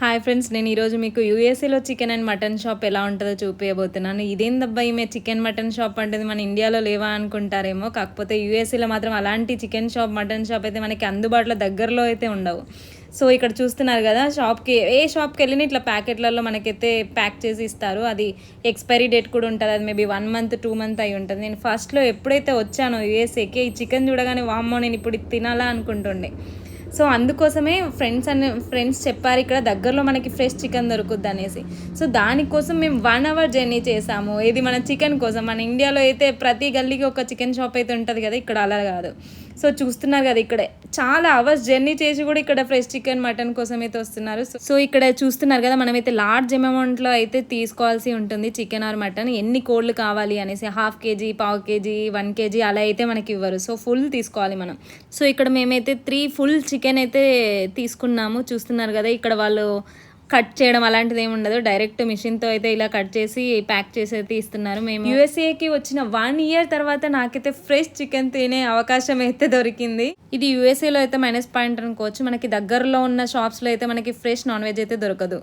Hi friends నేను ఈరోజు మీకు యూఎస్ఏలో చికెన్ అండ్ మటన్ షాప్ ఎలా ఉంటుందో చూపించబోతున్నాను ఇదేందబ్బా ఈమె చికెన్ మటన్ షాప్ అంటే మన ఇండియాలో లేవా అనుకుంటారేమో కాకపోతే యూఎస్ఏలో మాత్రం అలాంటి చికెన్ షాప్ మటన్ షాప్ అయితే మనకి అందుబాటులో దగ్గరలో అయితే ఉండవు. సో ఇక్కడ చూస్తున్నారు కదా షాప్కి ఏ షాప్కి వెళ్ళినా ఇట్లా ప్యాకెట్లలో మనకైతే ప్యాక్ చేసి ఇస్తారు. అది ఎక్స్పైరీ డేట్ కూడా ఉంటుంది అది maybe one month two month అయి ఉంటుంది. నేను ఫస్ట్లో ఎప్పుడైతే వచ్చానో యూఎస్ఏకి ఈ చికెన్ చూడగానే వామ్మో నేను ఇప్పుడు తినాలా అనుకుంటుండే. సో అందుకోసమే ఫ్రెండ్స్ అనే ఫ్రెండ్స్ చెప్పారు ఇక్కడ దగ్గరలో మనకి ఫ్రెష్ చికెన్ దొరుకుద్ది అనేసి. సో దానికోసం మేము వన్ అవర్ జర్నీ చేసాము. ఇది మన చికెన్ కోసం. మన ఇండియాలో అయితే ప్రతి గల్లీకి ఒక చికెన్ షాప్ అయితే ఉంటుంది కదా ఇక్కడ అలా కాదు. సో చూస్తున్నారు కదా ఇక్కడ. చాలా అవర్స్ జర్నీ చేసి కూడా ఇక్కడ ఫ్రెష్ చికెన్ మటన్ కోసం అయితే వస్తున్నారు. సో- సో ఇక్కడ చూస్తున్నారు కదా మనమైతే లార్జ్ అమౌంట్లో అయితే తీసుకోవాల్సి ఉంటుంది చికెన్ ఆర్ మటన్ ఎన్ని కోళ్ళు కావాలి అనేసి హాఫ్ కేజీ పావు కేజీ వన్ కేజీ అలా అయితే మనకి ఇవ్వరు. సో ఫుల్ తీసుకోవాలి మనం. సో ఇక్కడ మేమైతే త్రీ ఫుల్ చికెన్ అయితే తీసుకున్నాము. చూస్తున్నారు కదా ఇక్కడ వాళ్ళు కట్ చేయడం అలాంటిది ఏమి ఉండదు. డైరెక్ట్ మిషన్తో అయితే ఇలా కట్ చేసి ప్యాక్ చేసి అయితే ఇస్తున్నారు మేము యూఎస్ఏకి వచ్చిన వన్ ఇయర్ తర్వాత నాకైతే ఫ్రెష్ చికెన్ తినే అవకాశం అయితే దొరికింది. ఇది యూఎస్ఏలో అయితే మైనస్ పాయింట్ అనుకోవచ్చు. మనకి దగ్గరలో ఉన్న షాప్స్లో అయితే మనకి ఫ్రెష్ నాన్ వెజ్ అయితే దొరకదు.